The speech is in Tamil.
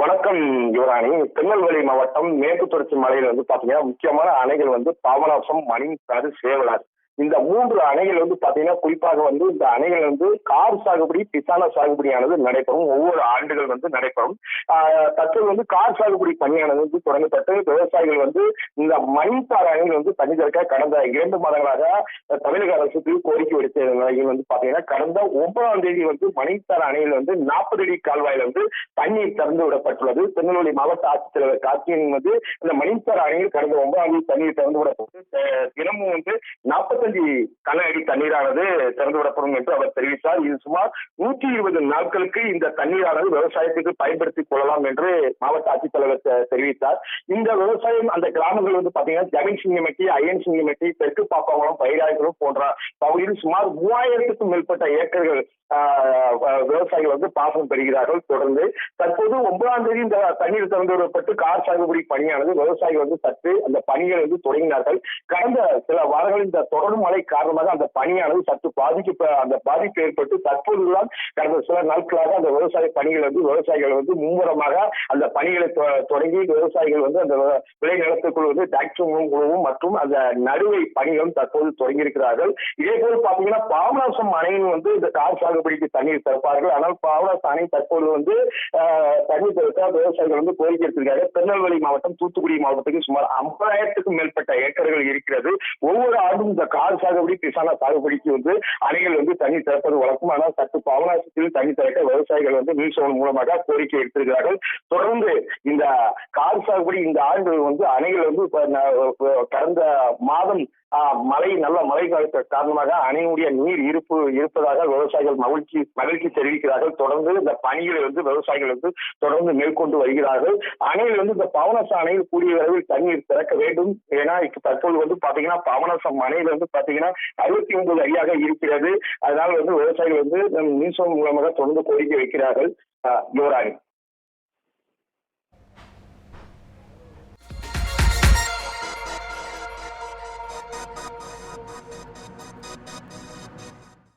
வணக்கம் யுவராணி. திருநெல்வேலி மாவட்டம் மேற்கு தொடர்ச்சி மலையில வந்து பாத்தீங்கன்னா முக்கியமான அணைகள் வந்து பாபநாசம் மணிக்காடு சேவலார். இந்த மூன்று அணைகள் வந்து பாத்தீங்கன்னா குறிப்பாக வந்து இந்த அணைகள் வந்து கார் சாகுபடி பிசான சாகுபடியானது நடைபெறும். ஒவ்வொரு ஆண்டுகள் வந்து நடைபெறும். ஆஹ் தற்போது வந்து கார் சாகுபடி பணியானது வந்து தொடங்கப்பட்டு விவசாயிகள் வந்து இந்த மணித்தார் அணைகள் வந்து தண்ணி திறக்க கடந்த இரண்டு மாதங்களாக தமிழக அரசுக்கு கோரிக்கை விடுத்த நிலையில் வந்து பாத்தீங்கன்னா கடந்த ஒன்பதாம் தேதி வந்து மணித்தார் அணையில் வந்து நாற்பது அடி கால்வாயில் வந்து தண்ணீர் திறந்து விடப்பட்டுள்ளது. திருநெல்வேலி மாவட்ட ஆட்சித்தலைவர் கார்த்தியன் வந்து இந்த மணித்தார் அணையில் கடந்த ஒன்பதாம் தேதி தண்ணீர் திறந்து விடப்பட்டு தினமும் வந்து நாற்பத்தி நாற்பத்தஞ்சு கன அடி தண்ணீரானது திறந்து விடப்படும் என்று அவர் தெரிவித்தார். இது சுமார் நூற்றி இருபது நாட்களுக்கு இந்த தண்ணீரானது விவசாயத்துக்கு பயன்படுத்திக் கொள்ளலாம் என்று மாவட்ட ஆட்சித்தலைவர் தெரிவித்தார். இந்த விவசாயம் அந்த கிராமங்கள் வந்து பாத்தீங்கன்னா ஜமீன் சிங்கமட்டி அயன் சிங்கமட்டி தெற்கு பாப்பாங்குளம் பயிராய்களும் போன்ற பகுதியில் சுமார் மூவாயிரத்துக்கும் மேற்பட்ட ஏக்கர்கள் விவசாயிகள் வந்து பாசனம் பெறுகிறார்கள். தொடர்ந்து தற்போது ஒன்பதாம் தேதி இந்த தண்ணீர் திறந்து விடப்பட்டு கார் சாகுபடி பணியானது விவசாயிகள் வந்து சற்று அந்த பணிகள் வந்து தொடங்கினார்கள். கடந்த சில வாரங்களில் இந்த தொடர் மழை காரணமாக அந்த பணியானது சற்று பாதிக்க அந்த பாதிப்பு ஏற்பட்டு தற்போதுதான் கடந்த சில நாட்களாக அந்த விவசாய பணிகள் வந்து விவசாயிகள் வந்து மும்முரமாக அந்த பணிகளை தொடங்கி விவசாயிகள் வந்து அந்த விளை- நிலத்துக்குள் வந்து டாக்டர் குழுவும் மற்றும் அந்த நடுவை பணிகளும் தற்போது தொடங்கியிருக்கிறார்கள். இதே போல் பாத்தீங்கன்னா பாபநாசம் அணையின் வந்து இந்த கார் சாகுபடிக்கு தண்ணீர் திறப்பார்கள். ஆனால் பாபநாசம் அணை தற்போது வந்து ஆஹ், தண்ணீர் திறக்க விவசாயிகள் வந்து கோரிக்கை எடுத்திருக்காங்க திருநெல்வேலி மாவட்டம் தூத்துக்குடி மாவட்டத்துக்கு சுமார் ஐம்பதாயிரத்துக்கும் மேற்பட்ட ஏக்கர்கள் இருக்கிறது. ஒவ்வொரு ஆண்டும் இந்த ஆறு சாகுபடி பிசான சாகுபடிக்கு வந்து அணைகள் வந்து தண்ணி திறப்பது வழக்கம். ஆனால் சற்று பாபநாசத்தில் தண்ணி திறக்க விவசாயிகள் வந்து நீர்சோன் மூலமாக கோரிக்கை எடுத்திருக்கிறார்கள். தொடர்ந்து இந்த கார் சாகுபடி இந்த ஆண்டு வந்து அணைகள் வந்து ந- கடந்த மாதம் மழை நல்ல மழை காலத்து காரணமாக அணையுடைய நீர் இருப்பு இருப்பதாக விவசாயிகள் மகிழ்ச்சி மகிழ்ச்சி தெரிவிக்கிறார்கள். தொடர்ந்து இந்த பணிகளை வந்து விவசாயிகள் வந்து தொடர்ந்து மேற்கொண்டு வருகிறார்கள். அணையில் வந்து இந்த பவனச அணையில் கூடிய விரைவில் தண்ணீர் திறக்க வேண்டும். ஏன்னா இப்ப தற்போது வந்து பாத்தீங்கன்னா பவனசம் அணையில வந்து பாத்தீங்கன்னா அறுபத்தி ஒன்பது அடியாக இருக்கிறது. அதனால வந்து விவசாயிகள் வந்து நம் மூலமாக தொடர்ந்து கோரிக்கை வைக்கிறார்கள் ஆஹ், யுவராணி.